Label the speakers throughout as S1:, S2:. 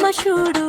S1: పరమశుడు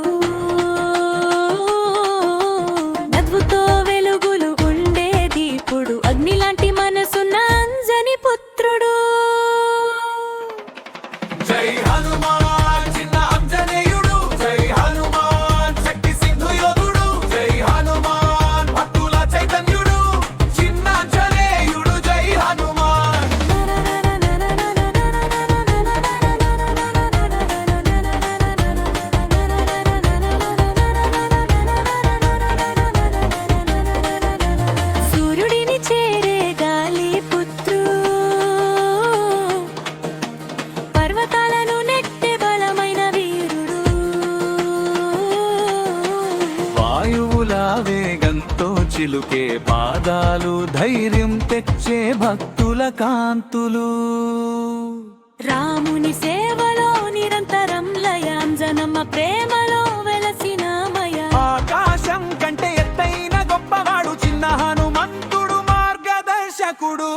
S2: చిలుకే పాదాలు ధైర్యం తెచ్చే భక్తుల కాంతులు.
S1: రాముని సేవలో నిరంతరం లయాంజనమ్మ ప్రేమలో వెలసినామయ
S2: ఆకాశం కంటే ఎత్తైన గొప్పవాడు చిన్న హనుమంతుడు మార్గదర్శకుడు.